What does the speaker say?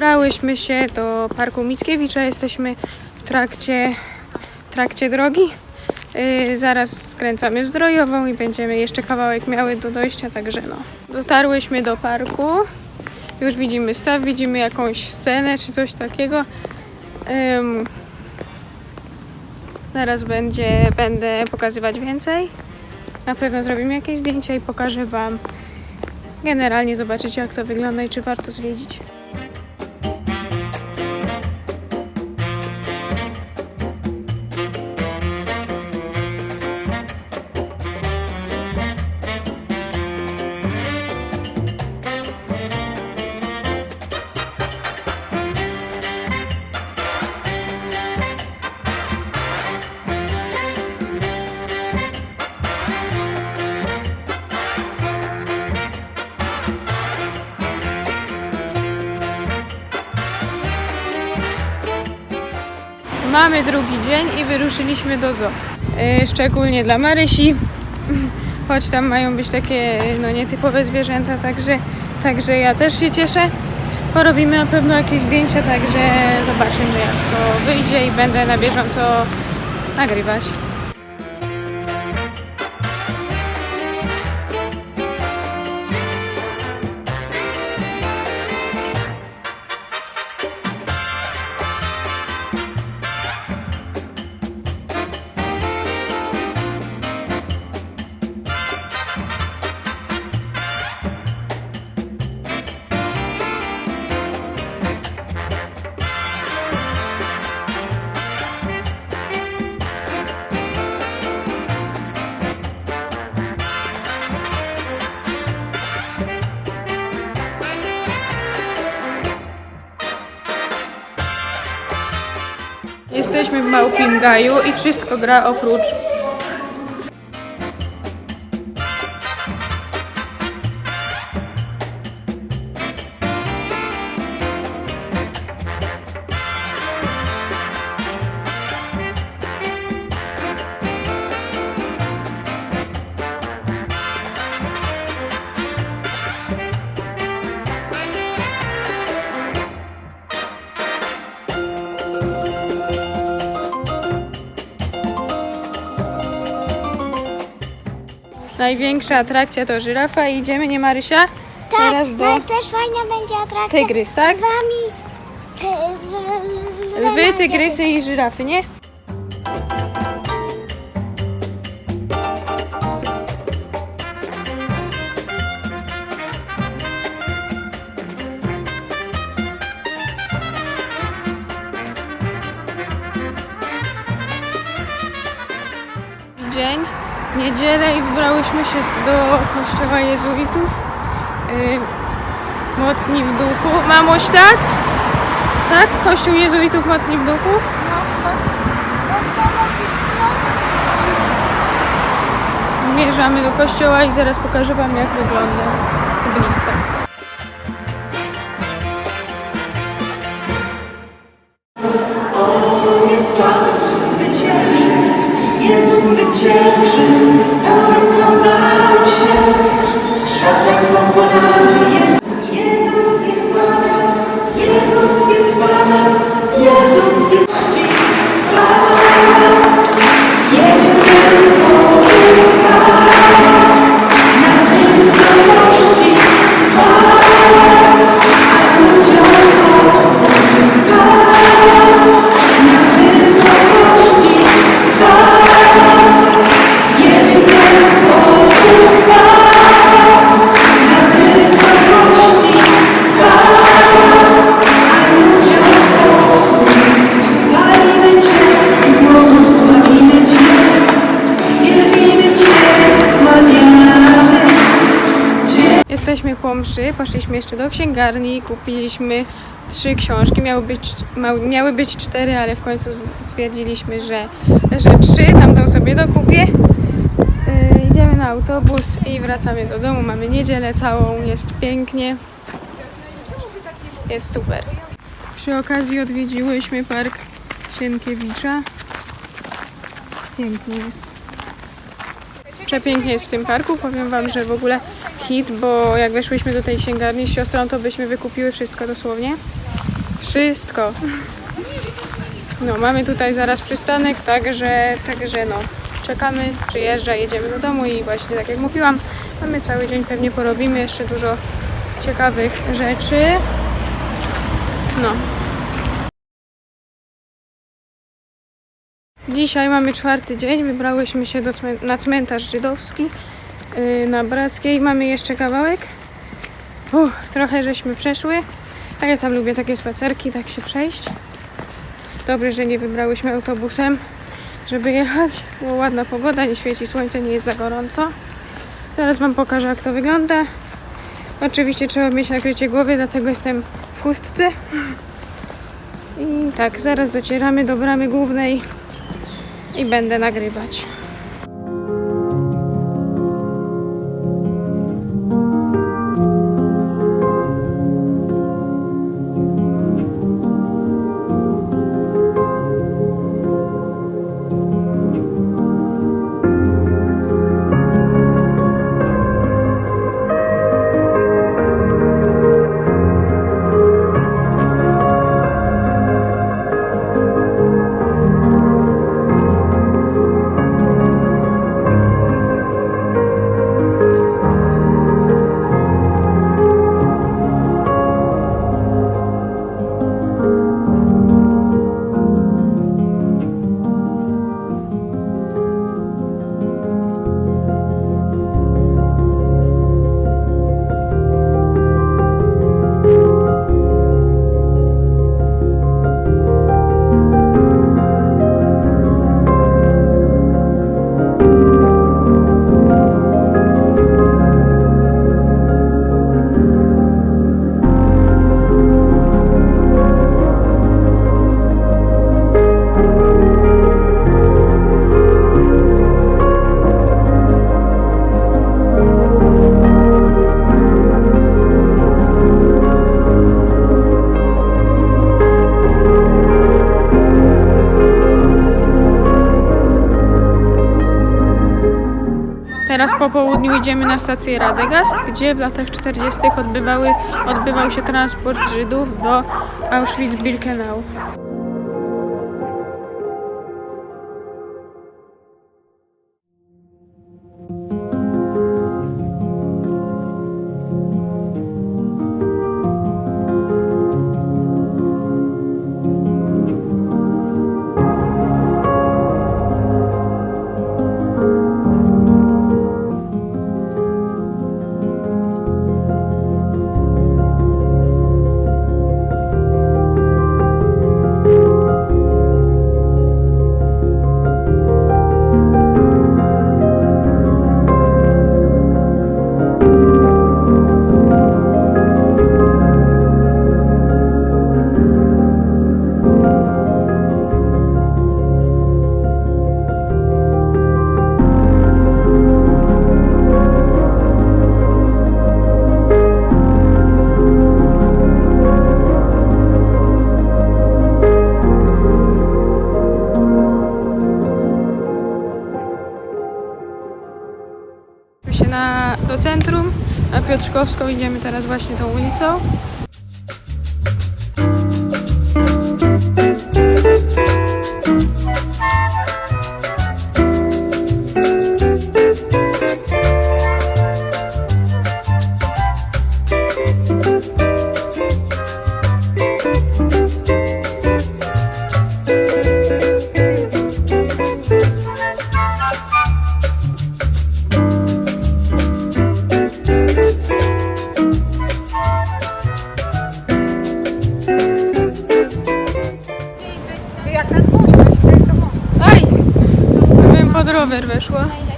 Brałyśmy się do Parku Mickiewicza, jesteśmy w trakcie, w trakcie drogi. Yy, zaraz skręcamy Zdrojową i będziemy jeszcze kawałek miały do dojścia, także no. Dotarłyśmy do parku, już widzimy staw, widzimy jakąś scenę czy coś takiego. Ym, zaraz będzie, będę pokazywać więcej. Na pewno zrobimy jakieś zdjęcia i pokażę Wam. Generalnie zobaczycie jak to wygląda i czy warto zwiedzić. Mamy drugi dzień i wyruszyliśmy do zoo. Yy, szczególnie dla Marysi, choć tam mają być takie no, nietypowe zwierzęta, także, także ja też się cieszę. Porobimy na pewno jakieś zdjęcia, także zobaczymy jak to wyjdzie i będę na bieżąco nagrywać. Jesteśmy w Małpim Gaju i wszystko gra oprócz Największa atrakcja to żyrafa i idziemy, nie Marysia? Tak, Teraz do no też fajna będzie atrakcja tygrys, tak? z wami. Ty, z, z dwoma Wy, tygrysy i żyrafy, nie? Niedzielę i wybrałyśmy się do kościoła jezuitów. Mocni w duchu. Mamoś, tak? Tak? Kościół jezuitów mocni w duchu? Zmierzamy do kościoła i zaraz pokażę Wam jak wygląda z bliska. jest 是 Jesteśmy po mszy, poszliśmy jeszcze do księgarni, kupiliśmy trzy książki, miały być, miały być cztery, ale w końcu stwierdziliśmy, że, że trzy, tamtą sobie dokupię. Yy, idziemy na autobus i wracamy do domu, mamy niedzielę całą, jest pięknie, jest super. Przy okazji odwiedziłyśmy park Sienkiewicza. Przepięknie jest. Przepięknie jest w tym parku. Powiem Wam, że w ogóle hit, bo jak weszłyśmy do tej księgarni z siostrą, to byśmy wykupiły wszystko dosłownie. Wszystko. No, mamy tutaj zaraz przystanek, także, także no, czekamy, przyjeżdża, jedziemy do domu i właśnie tak jak mówiłam, mamy cały dzień, pewnie porobimy jeszcze dużo ciekawych rzeczy. No. Dzisiaj mamy czwarty dzień, wybrałyśmy się do na cmentarz żydowski na Brackiej. Mamy jeszcze kawałek. Uff, trochę żeśmy przeszły, a ja tam lubię takie spacerki, tak się przejść. Dobrze, że nie wybrałyśmy autobusem, żeby jechać, bo ładna pogoda, nie świeci słońce, nie jest za gorąco. Zaraz Wam pokażę, jak to wygląda. Oczywiście trzeba mieć nakrycie głowy, dlatego jestem w chustce. I tak, zaraz docieramy do bramy głównej i będę nagrywać. Po południu idziemy na stację Radegast, gdzie w latach 40. Odbywały, odbywał się transport Żydów do Auschwitz-Birkenau. Na Piotrkowską idziemy teraz właśnie tą ulicą. Rower weszła.